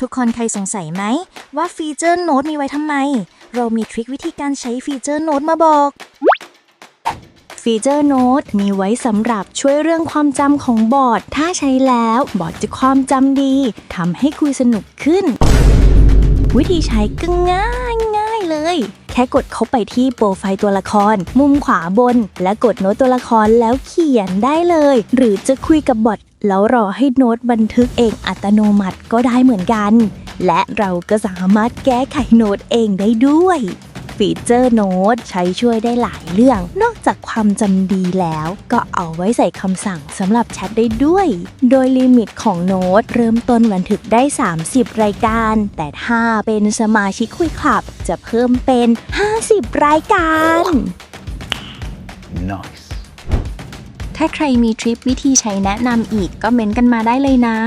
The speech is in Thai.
ทุกคนเคยสงสัยไหม ว่าฟีเจอร์โน้ตมีไว้ทำไม เรามีทริควิธีการใช้ฟีเจอร์โน้ตมาบอก ฟีเจอร์โน้ตมีไว้สำหรับช่วยเรื่องความจำของบอร์ด ถ้าใช้แล้วบอร์ดจะความจำดีทำให้คุยสนุกขึ้น วิธีใช้ก็ง่ายง่ายเลย ค่กดเข้าไปที่โปรไฟล์ตัวละคร มุมขวาบน และกดโน้ตตัวละครแล้วเขียนได้เลย หรือจะคุยกับบอทแล้วรอให้โน้ตบันทึกเองอัตโนมัติก็ได้เหมือนกัน และเราก็สามารถแก้ไขโน้ตเองได้ด้วย ฟีเจอร์โน้ตใช้ช่วยได้หลายเรื่อง นอกจากความจำดีแล้ว ก็เอาไว้ใส่คำสั่งสำหรับแชทได้ด้วย โดยลิมิตของโน้ตเริ่มต้นบันทึกได้ 30 รายการ แต่ถ้าเป็นสมาชิกคุยคลับ จะเพิ่มเป็น 50 รายการ Nice. ถ้าใครมีทริปวิธีใช้แนะนำอีกก็เม้นกันมาได้เลยนะ